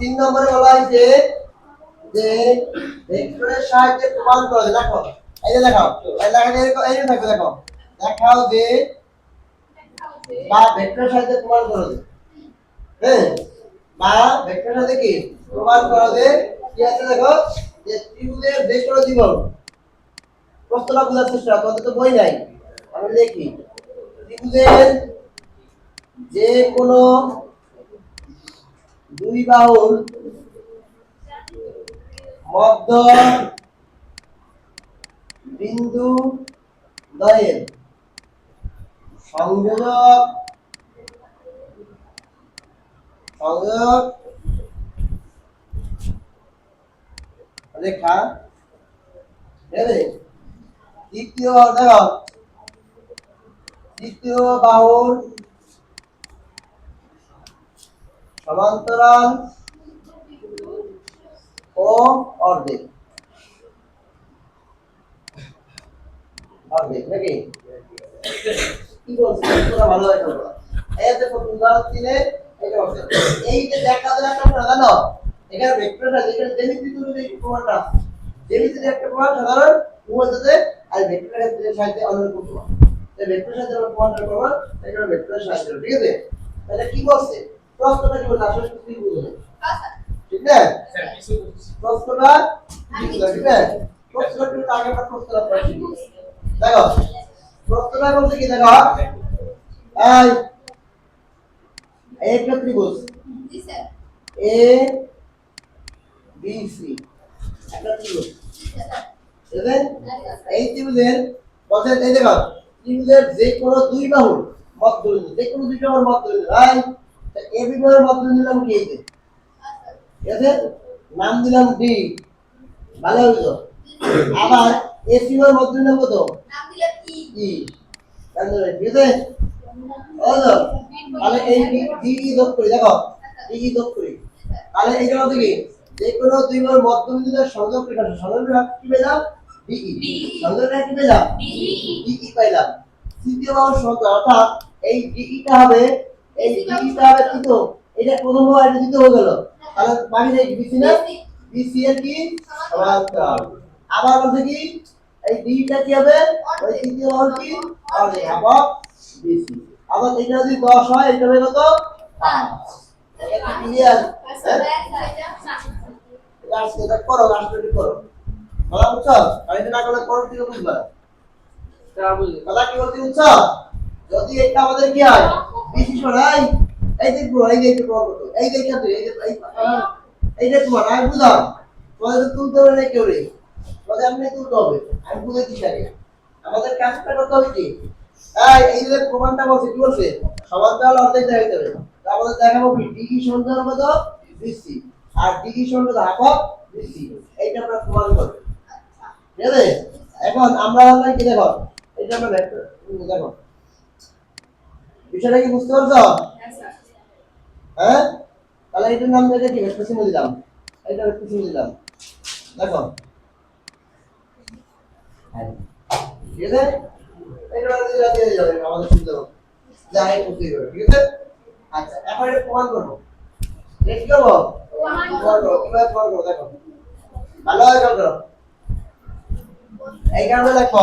তিন নম্বরে বলা হয়েছে যে ভেক্টরের সাহায্যে প্রমাণ করা যায় দেখো, এই যে দেখো এই লেখাটা এরকম- এই যে দেখো দেখো, দেখাও যে বা ভেক্টরের সাহায্যে প্রমাণ করো যে হ্যাঁ বা ভেক্টরের সাহায্যে কি? প্রমাণ করো যে কি আছে দেখো? যে ত্রিভুজের যে কোনো জীবন প্রশ্নটা বোঝার চেষ্টা করো তো বই নাই। আমি লিখি, ত্রিভুজের যে কোনো দুই বাহুর মধ্য বিন্দু দ্বয়ের সংযোজক সংযোজক রেখা দ্বিতীয় দেখো দ্বিতীয় বাহুর সমান্তরাল ও অর্ধেক। অর্ধেক, নাকি? কি ভালো প্রমাণ এখানে প্রমাণটা একটা প্রমাণ সাধারণ আর সাহায্যে করব, ঠিক আছে? তাহলে কি বলছে? প্রশ্নটা কি বলছে? আসলে বুঝলে ঠিক না প্রশ্নটা? ঠিক না প্রশ্নটা একটু আগে আমরা প্রশ্নটা দেখো প্রশ্নটা বলছে কি দেখো? এই একটা ত্রিভুজ এ বি সি একটা ত্রিভুজ এই ত্রিভুজের বলছে এই দেখো ত্রিভুজের যে কোনো দুই বাহুর মধ্যবিন্দু যে কোনো দুই বাহুর মধ্যবিন্দু এ বি বাহুর মধ্যবিন্দু কি এই যে? ঠিক আছে নাম দিলাম ডি। ভালো আবার এ সি বাহুর মধ্যবিন্দু নাম কত ই। জানতে ঠিক আছে হলো। তাহলে এই ডি ডি ই যোগ করি দেখো। ডি ই যোগ করি। তাহলে এইটা হচ্ছে কি? যে কোনো দুই বাহুর মধ্যবিন্দুদের সংযোগ রেখা সংযোগ রেখা কি পেলাম? D E. সংযোগ রেখা কি পেলাম? পাইলাম তৃতীয় বাহুর সংখ্যা অর্থাৎ এই ডিইটা হবে এই ডিইটা হবে এটা প্রথম হওয়া এটা দ্বিতীয় হয়ে গেল। তাহলে বাকি এই বিসি না বিসি এর কি? সমান্তরাল আবার বলছে কি এই ডিইটা কি হবে? ওই তৃতীয় বাহুর কি? অর্ধেক আবার বিসি আবার এটা যদি 10 হয় এটা হবে কত? 5 এটা ক্লিয়ার লাস্ট এটা করো লাস্ট এটা করো। বলা বুঝছ? আর এটা না করলে পরের দিকে বুঝবা। কথা কি বলতে বুঝছ? যদি এটা আমাদের কি হয়? এই যে পুরো, এই যে একটু প্রমাণ করতো এই যে এখানে এই যে এই এই যে তোমার, আমি বুঝলাম। তোমাদের তুলতে হবে না কেউ রে। তোমাদের আপনি তুলতে হবে, আমি বুঝে দিচ্ছি আগে আমাদের কাজটা করতে হবে কি? এই এই যে প্রমাণটা বলছে, কি বলছে? সমান্তরাল অর্ধেক দেখাইতে হবে। তো আমাদের দেখাবো কি? ডিগ্রি সন্ধান কত বিসি আর ডিগ্রি সন্ধান হাফ বিসি এইটা আমরা প্রমাণ করব। ঠিক আছে? এখন আমরা কি দেখো? এটা আমরা দেখো। বিষয়টা কি বুঝতে পারছ? হ্যাঁ তাহলে এটার নাম দেখে কি ভেক্টর চিহ্ন দিলাম। এটা ভেক্টর চিহ্ন দিলাম। দেখো। হ্যাঁ। ঠিক আছে? এটা দিয়ে দিয়ে যাবে আমাদের সুবিধা হবে যাই করতে হবে ঠিক আছে? আচ্ছা এখন এটা প্রমাণ করব। এটা কি করব? প্রমাণ করব কীভাবে প্রমাণ করব? দেখো। ভালো হয় করো এই কারণে দেখো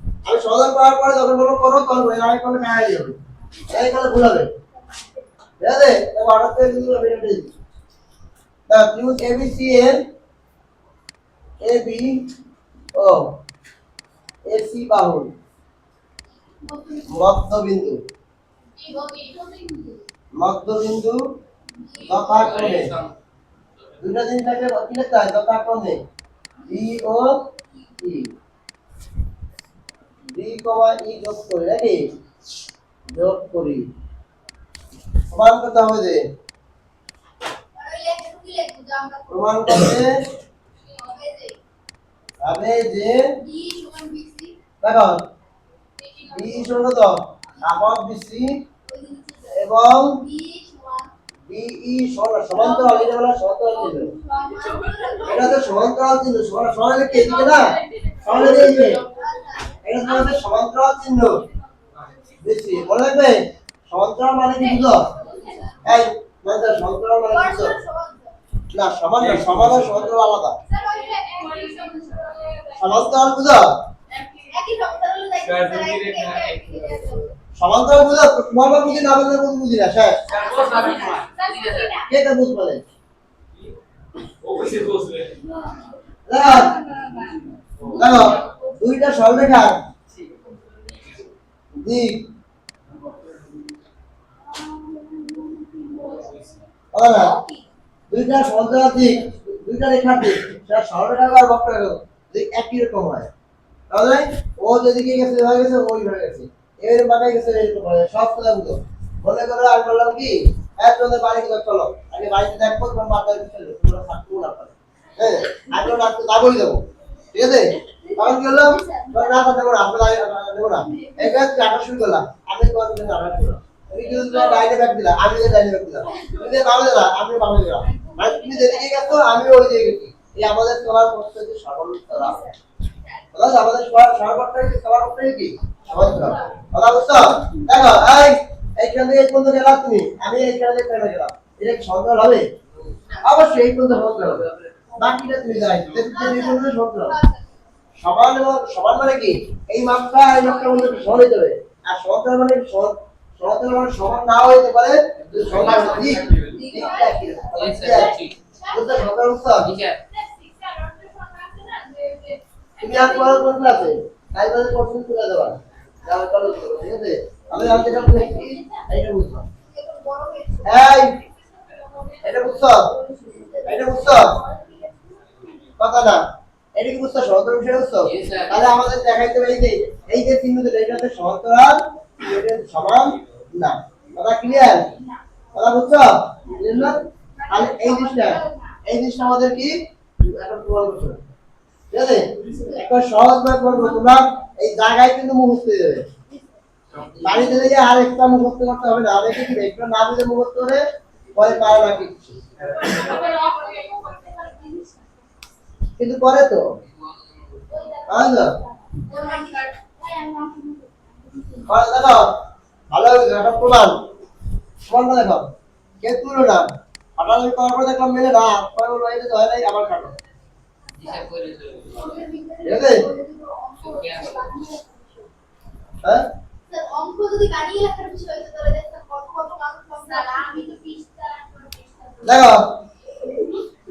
আমি সমাধান করার পরে যখন বলব করো, তখন বলি আমি কোনো মেয়ে দিয়ে হবে। এই খেলে ভুল হবে। ঠিক আছে? অর্ডার করে দিলে আমি এটা বি এর এ, বি, ও, এ, সি বাহুর মধ্যবিন্দু। মধ্যবিন্দু যথাক্রমে দুইটা জিনিস থাকলে কি লিখতে হয়? যথাক্রমে বি ও ই। বি কমা ই যোগ করি, নাকি? যোগ করি। সমান করতে হবে যে, প্রমাণ করতে হবে যে, দেখো, বি সমান কত? এবং বিই সমান, সমান্তরাল, এটা বলা সমান্তরাল চিহ্ন। এটা তো সমান্তরাল চিহ্ন, সমান না? এটা তো সমান্তরাল চিহ্ন। বেশি মনে রাখবে? সমান্তরাল মানে কি বুঝো? এই মানে সমান্তরাল মানে বুঝো? না সমান না সমান আর সমান্তরাল আলাদা। সমান্তরাল বুঝো? সমান্তরাল বুঝো? তোমার বুঝি না বুঝলে বুঝি বুঝি না শেষ। কে কে বুঝ বলে দেখো দেখো দুইটা সরলরেখা দিক দুইটা সমান্তরাল দিক দুইটা রেখার দিক সেটা সরলরেখা আর বক্ররেখা দিক একই রকম হয়। তাহলে ও যেদিকে গেছে হয়ে গেছে ওই হয়ে গেছে। এর মানে গেছে এরকম হয় সব কথা বুঝো। মনে করো আমি বললাম কি এক তোমাদের বাড়ি গেলে চলো। আগে বাড়িতে দেখব তোমার মাথায় পুরো থাকব না। পারে হ্যাঁ ওরা আজকে যাবোই যাব। ঠিক আছে? তখন কি হলো না দেবো না আমরা দেবো না এবার চাটা শুরু করলাম আমি তোমার পিছনে চাটা শুরু করলাম তুমি কিন্তু তোমার ডাইনে ব্যাগ দিলা আমি যে ডাইনে ব্যাগ দিলাম তুমি যে বামে দিলা আমি বামে দিলাম মানে তুমি যেদিকে গেছো আমি ওই দিকে গেছি এই আমাদের চলার পথে যে সরল চলা আমাদের সবার সর্বত্র কি সবার উপরে কি সমান্তরাল কথা বুঝছ দেখো এই এইখান থেকে পর্যন্ত গেলাম তুমি আমি এইখান থেকে এখানে গেলাম এটা সমান্তরাল হবে অবশ্যই এই পর্যন্ত সমান্তরাল হবে বাকিটা তুমি যাই এই পর্যন্ত সমান্তরাল সমান এবং সমান মানে কি? এই মাপটা এই মাপটার মধ্যে সমান হতে হবে। আর সমান্তরাল মানে সমান সমান্তরাল মানে সমান না হতে পারে তুমি আর পড়ার কোন ক্লাসে তাই ঠিক আছে? আমি বুঝছ? এই! এটা বুঝছ? এটা বুঝছ? কথা না। এটা কি বুঝছ সমান্তরাল বিষয় বুঝছ? তাহলে আমাদের দেখাইতে হবে এই যে এই যে চিহ্ন দুটো এটা হচ্ছে সমান্তরাল এটা সমান না। কথা ক্লিয়ার কথা বুঝছ? তাহলে এই জিনিসটা এই জিনিসটা আমাদের কি? এখন প্রমাণ করতে হবে। ঠিক আছে? একবার সহজ ভাবে পড়ব তোমরা এই জায়গায় কিন্তু মুখস্থ হয়ে যাবে। বাড়িতে গিয়ে আর একটা মুখস্থ করতে হবে না। অনেকে কি? একটা না মুখস্থ করে পরে পারে না কিছু কিন্তু করে তো। দেখো। ভালো প্রমাণটা দেখো। কে দেখলাম না। পরে হয় নাই ঠিক হ্যাঁ? তো দেখো আরে দেখো বড় সরকার বলো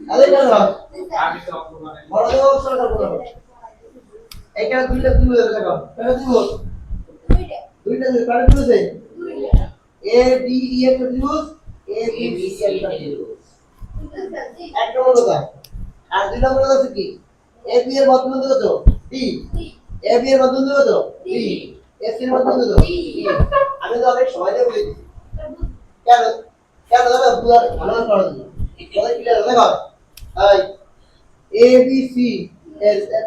এইখানে দুইটা এটা দিব দুইটা। কারে এ ই ত্রিভুজ এ বি সি একটা ত্রিভুজ এক নম্বর কথা আর দুই নম্বর কথা হচ্ছে কি? এ বি এর কত ডি এ বি এর কত ডি এ সি এর মধ্যবন্ধ কত আমি তো অনেক সময় দিয়ে বলে কেন? কেন? বুঝার ভালো করে জন্য। বলে ক্লিয়ার এ বি সি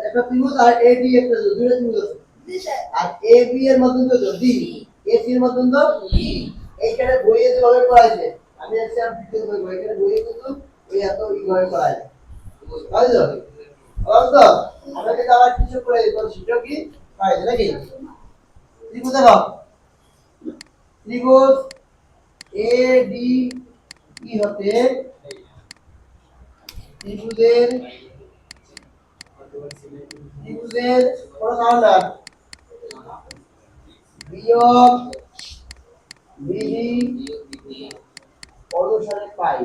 একটা ত্রিভুজ আর এ ডি একটা দুইটা ত্রিভুজ আছে আর এ বি এর মধ্যবন্ধ কত ডি এ সি এর মধ্যবন্ধ ই এইখানে বইয়ে যেভাবে পড়াইছে আমি আজকে আর ভিডিও বই এখানে বইয়ে কিন্তু ওই এত এইভাবে পড়াইছে বুঝছ বুঝছ আমাকে আবার কিছু করে সেটাও কি পড়াইছে নাকি? ত্রিভুজ দেখো। ত্রিভুজ এ ডি ই হতে ত্রিভুজের ত্রিভুজের কোনো নাম বিয়োগ বিধি অনুসারে পাই।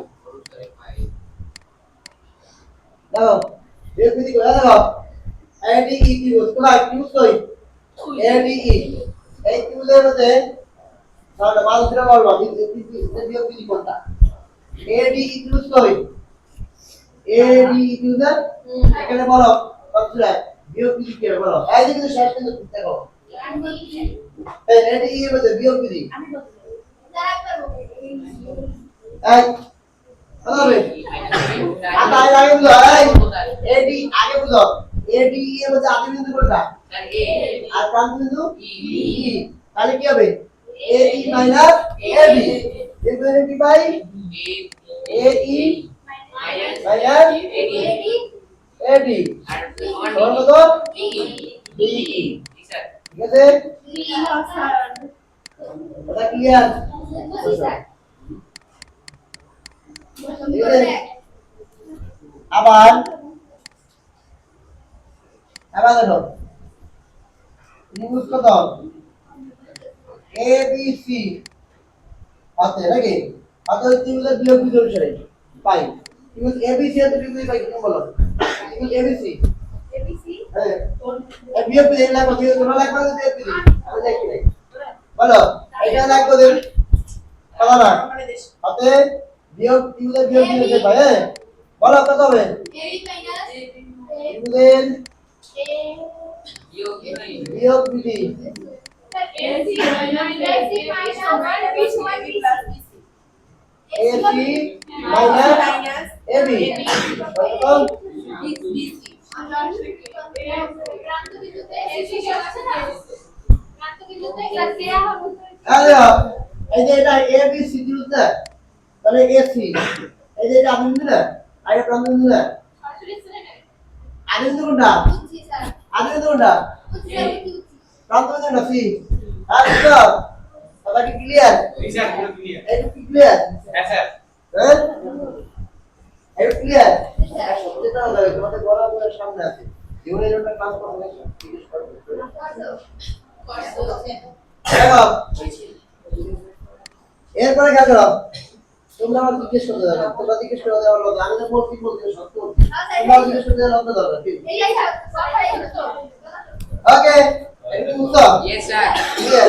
দেখো, বিয়োগ বিধি করে দেখো এ ডি ই ত্রিভুজ কোথায়? এই ত্রিভুজের মধ্যে তাহলে মানুষরা বলবা বিয়োগ বিধি এ ডি ই ত্রিভুজের এখানে বলো কতটা বিয়োগ বিধি কি বলো। এই যে কিন্তু শেষ কিন্তু দেখো। এই এ ডি ই বিয়োগ বিধি এই কত হবে আগে আগে বুঝো এডি আগে বুঝো। এডি এর মধ্যে আদি বিন্দু কোনটা? আর প্রান্ত বিন্দু? ই তাহলে কি হবে? এডি মাইনাস এবি এর কি পাই এই মাইনাস এডি সমান কত বিই ঠিক আছে কথা ক্লিয়ার আবার আবার দেখো নিউজ কত এ বি সি হাতে নাকি হাতে ত্রিভুজের বিয়োগ অনুসারে। পাই ত্রিভুজ এ বি সি হাতে ত্রিভুজ পাই কি বলো ত্রিভুজ এ বি হ্যাঁ এ বিয়োগ বিয়োগ লাগবে বিয়োগ তোমরা লাগবে না বিয়োগ বিয়োগ আমি দেখি নাই বলো এটা লাগবে দেব বলো না হাতে বিয়োগ ত্রিভুজের বিয়োগ অনুসারে হ্যাঁ বলো কত হবে বিয়োগ এসি মাইনাস এবি কত এই যে এটা এ বি সি না তাহলে এসি এই যে এটা আপনি না আর এটা প্রান্ত বিন্দু না আদি বিন্দু কোনটা? আদি বিন্দু কোনটা প্রান্ত কোনটা? সি আর বুঝছ কথা কি ক্লিয়ার এটা কি ক্লিয়ার হ্যাঁ এটা ক্লিয়ার সত্যিটা হবে তোমাদের বড় বড় সামনে আছে জীবনে একটা ক্লাস করবে জিজ্ঞেস করবে দেখো এরপরে কাজ করো তোমরা আমার জিজ্ঞেস করতে যাবে তোমরা জিজ্ঞেস করে দেওয়ার লোক আমি তো বলছি বলছি সত্য তোমরা জিজ্ঞেস করতে দেওয়ার লোক দরকার ঠিক ওকে ক্লিয়ার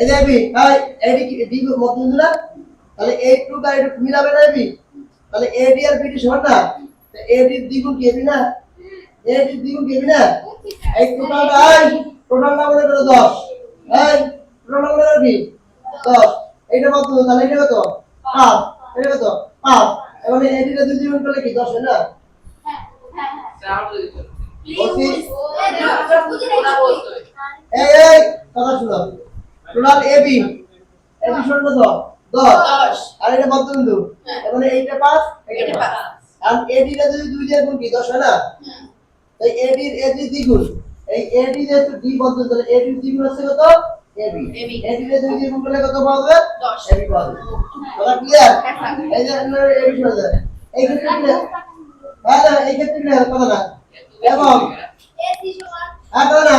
এই এবি এডি ডি মতবিন্দু না তাহলে এ টু কা এটা মিলাবে না এবি তাহলে এডি আর বিডি সমান না? এডি দ্বিগুণ কি এবি না? এডি দ্বিগুণ কি এবি না? এই টোটালটা এই টোটালটা মনে করো 10 এই টোটালটা মনে করো কি 10 এইটা কত? তাহলে এটা কত? 5 এটা কত? 5 এখন এডিটা দুই দ্বিগুণ করলে কি 10 হয় না? এই এই কথা শুনো। টোটাল এবি এবি সমান কত 10 আর এটা মধ্যবিন্দু এখন এইটা 5 এইটা 5 আর এডিটা যদি দুই দিয়ে গুণ কি 10 হয় না? তাই এডির এডি দ্বিগুণ। এই এডি যেহেতু ডি বন্ধ তাহলে এডি দ্বিগুণ আছে কত? এবি এডি রে দুই দ্বিগুণ করলে কত পাওয়া 10 এবি পাওয়া কথা ক্লিয়ার এই যে এবি সরে যায়। এই ক্ষেত্রে? হ্যাঁ? এই ক্ষেত্রে কথা না। এবং হ্যাঁ না।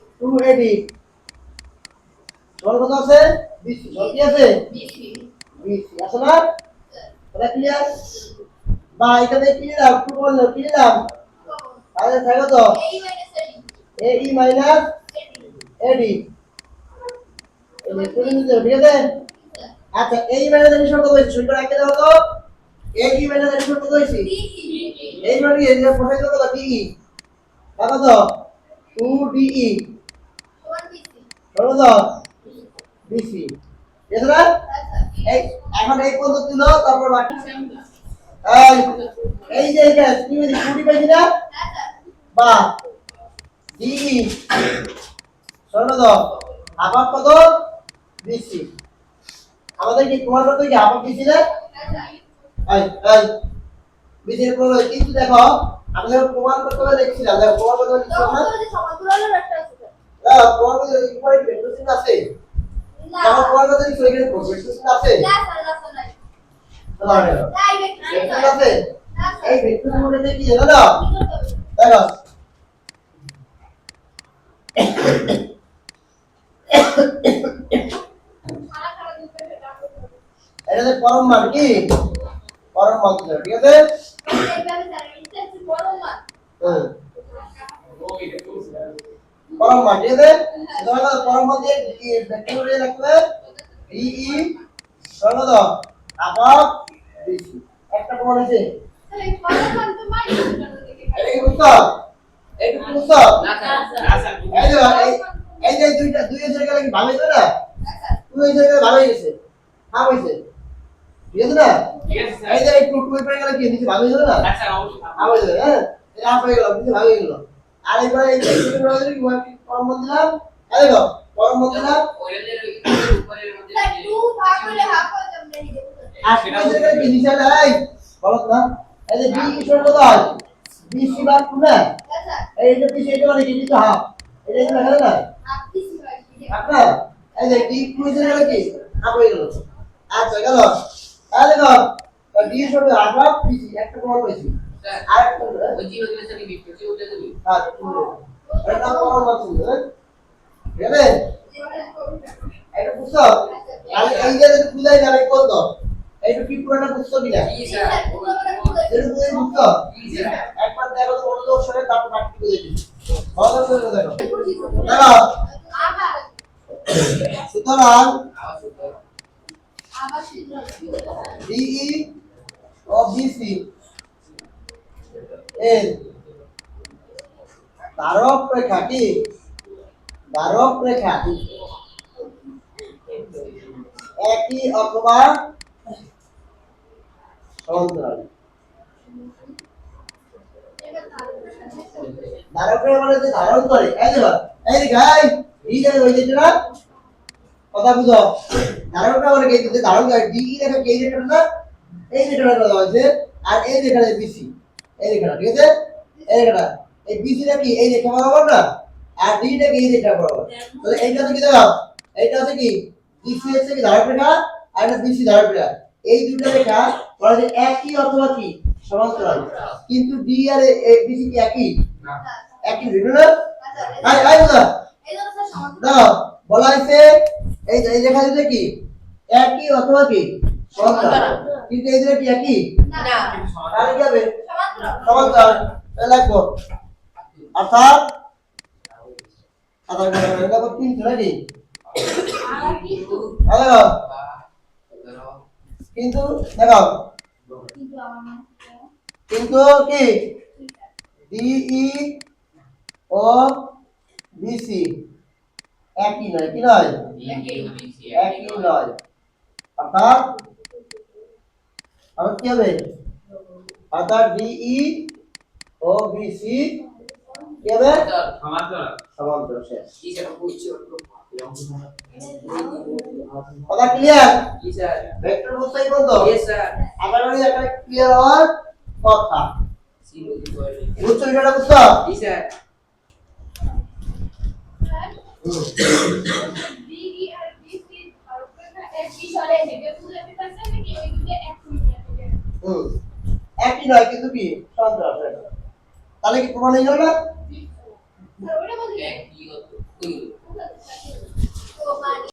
টু এডি সমান কত আছে? বিসি সমান কি আছে? বিসি আছে না? কথা ক্লিয়ার বা এখানে কি নিলাম টু বলল কি নিলাম তাহলে থাকে তো এ ই মাইনাস এডি এই যে তুলে নিতে ঠিক আছে? আচ্ছা এই মাইনাস এডি সমান কত হয়েছে? শুরু করে তো। এ ই মাইনাস এডি কত এই যে কোথায় দিল কত? কত? টু ডিই সমান বিসি এখন এই পর্যন্ত তুলো, তারপর বাকি। এই যে এটা, তুমি কুড়ি পাইছি না? বা ডিই তো। আবার কত? বিসি আমাদের কি তোমার কত কি আবার বিসি না? কিন্তু দেখো, আমি যখন প্রমাণ করতে দেখছিলাম দেখো প্রমাণ করতে না। তখন তো সমান্তরাল একটা আছে? স্যার প্রমাণ করতে উপরে ভেক্টর আছে? না যখন প্রমাণ করতে এখানে ভেক্টর আছে না না না। না নাই ব্যক্তি ভেক্টর আছে? এই ভেক্টর মধ্যে কি জানো না? কি করতে হবে? দেখো খানা খাওয়া দিতে সেটা করতে হবে এটা হচ্ছে পরম মান কি? পরম মান ঠিক আছে? হুম পরম মান তোমার কাছে পরম মান দিয়ে কি ভেক্টর রাখবে? ই ই সরল দাও বেশি। একটা প্রমাণ আছে। এই বুঝছ এই যে এই- এই যে দুইটা দুই হাজার গেলে কি ভালো হইতো না? হাজার গেলে ভালো গেছে হ্যাঁ হয়েছে। ঠিক আছে না? এই যে একটু গেলে কি নিচে ভালো গেল না? ভালো হয়ে? হ্যাঁ হাফ হয়ে গেল নিচে ভালো হয়ে গেল। আর এই যে করে হলে পরম দিলাম এই দেখো পরম বন্ধ দিলাম স্যার 2 ভাগ করে হাফ যাবে এই দেখুন আর দুই কি নাই বলো না এই যে বি কিশোর কত হয় বি সি এই যে পিছিয়ে এটা মানে কি হাফ। এটা কি যায় না? আপনি আপনার এই যে ডি কুইজের গেল কি? হাফ হয়ে গেল। আচ্ছা গেল। এই দেখো ডি হাফ হাফ একটা প্রমাণ পেয়েছি একটা হ্যাঁ হ্যাঁ? এইটা কি পুরোটা বুঝছ কিনা? বুঝছ? একবার দেখো তো মনোযোগ সরে তারপর বাকি বুঝে দিচ্ছি ভালো করে দেখো। দেখো সুতরাং ডিই ও বিসি এর ধারক রেখা কি? রেখা। একই অথবা সমান্তরাল। এবার ধারক রেখা মানে ধারণ করে। এই দেখো, এই ওই যে কথা বুঝো। রেখা মানে ধারণ করে কে রেখা না? এই রেখাটা আর এই রেখাটা বিসি এই রেখাটা ঠিক আছে? এই রেখাটা এই বিসিটা কি? এই রেখা বরাবর না? আর ডিটা কি? এই রেখা বরাবর। তাহলে এইটা হচ্ছে কি দেখো? এইটা হচ্ছে কি? বিসি হচ্ছে কি ধারক রেখা? আর এটা বিসি ধারক রেখা। এই দুটো রেখা বলা যায় একই অথবা কি? সমান্তরাল। কিন্তু ডি আর বিসি কি একই? একই ভিন্ন না? আই আই সমান্তরাল দাও বলা হয়েছে এই এই রেখা দুটো কি? একই অথবা কি? সমান্তরাল। কিন্তু এই দুটো কি একই? না। তাহলে কি হবে? সমান্তরাল লাগবো অর্থাৎ আধার কার্ড লাগবো তিনশো নাকি? কিন্তু। আরে দেখো কিন্তু দেখো কিন্তু আমার কিন্তু কি? ডিই ও বিসি একই নয়? কি নয় একই নয়। অর্থাৎ আবার কি হবে? অর্থাৎ ডিই ও বিসি কি হবে সমান্তরাল। শেষ। কথা ক্লিয়ার ভেক্টর বুঝতেই বলতো আবার আমি একটা ক্লিয়ার হওয়ার কথা। বুঝছ এটা বুঝছ? ওই হুম। একই নয় কিন্তু কি? তাহলে কি প্রমাণ হয়ে যাবে না